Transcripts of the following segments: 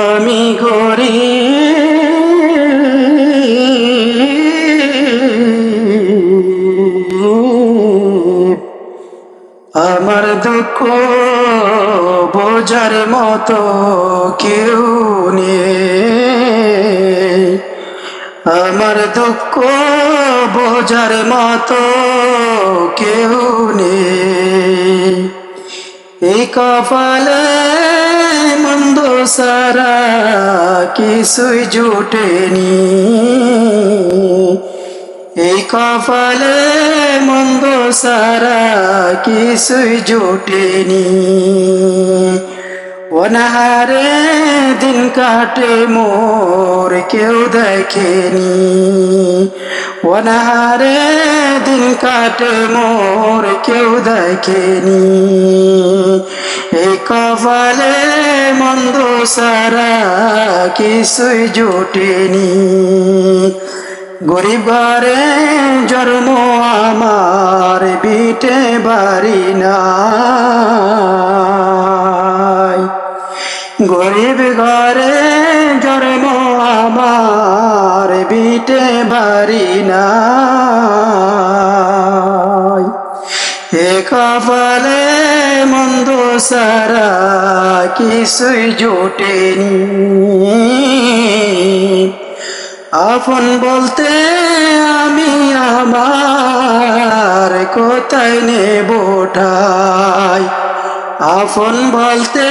আমি গরি আমার দুঃখ বোঝার মতো কেউ নেই। আমার দুঃখ বোঝার মতো কেউ নেই। এই কপালে সারা কিছুই জুটেনি। এই কপালে মন্দ সারা কিছুই জুটেনি। অনাহারে দিন কাটে মোর, কেউ দেখেনি। অনাহারে দিন কাটে মোর, কেউ দেখেনি। এই কপালে সারা কিছুই জোটেনি। গরিব ঘরে জন্ম আমার বিটে বাড়ি নাই। গরিব ঘরে জন্ম আমার বিটে বাড়ি নাই। এ কপালে মন্দ সারা কিছুই জোটেনি। আপন বলতে আমি আমার কোথায় নেব ঠাই? আপন বলতে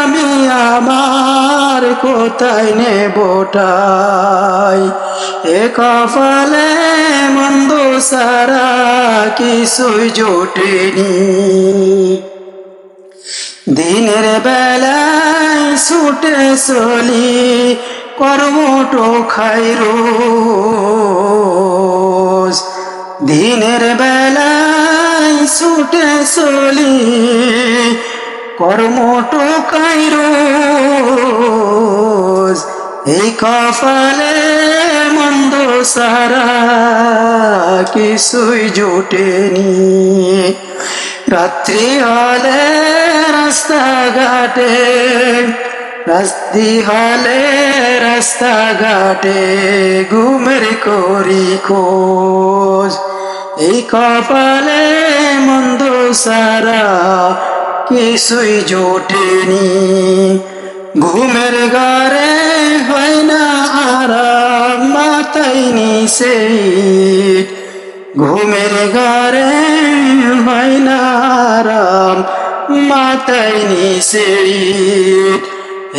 আমি আমার কোথায় নেব ঠাই? এ কপালে মন্দ সারা কিছুই জোটেনি। দিনের বেলায় ছুটে চলি, কর্মটো খাই রোজ। দিনের বেলায় ছুটে চলি, কর্মটো খাই রোজ। এই কপালে মন্দ সারা কিছুই জোটেনি। রাত্রি হলে রাস্তাঘাটে রাস্তি হলে রাস্তাঘাটে ঘুমের করি খোঁজ। এই কপালে মন্দ সারা কিছুই জোটেনি। ঘুমের ঘরে হয় না আরাম। মাথায় ঘুমের ঘরে না আরাম মাথায় নিছে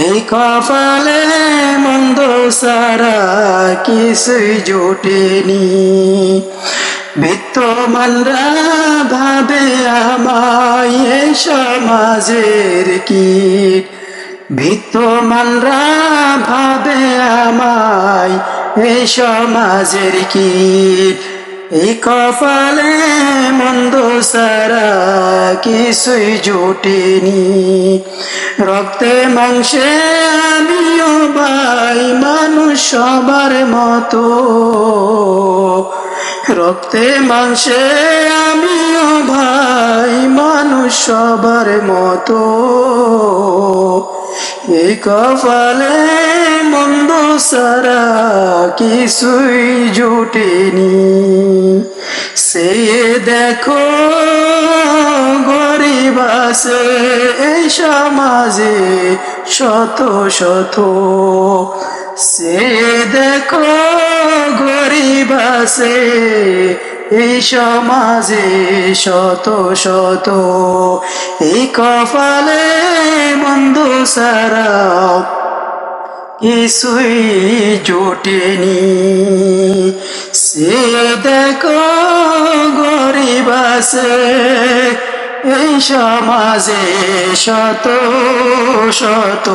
এই কপালে মন্দ সারা কিছুই জোটেনি বিত্তমানরা ভাবে আমায় সমাজের কীট ভিত্তমানরা ভাবে আমায় সমাজের কীট। এই কপালে মন্দ সারা কিছুই জোটেনি। রক্তে, মাংসে আমিও ভাই মানুষ সবার মতো। রক্তে, মাংসে আমিও ভাই মানুষ সবার মতো। এই কপালে মন্দ সারা কিছুই জুটেনি। সে দেখো গরিব আছে এই সমাজে শত শত। সে দেখো গরিব আছে এই সমাজে শত শত। কপালে মন্দ সারা কিছুই জোটেনি। সে দেখো গরিব এই সমাজে শত শত।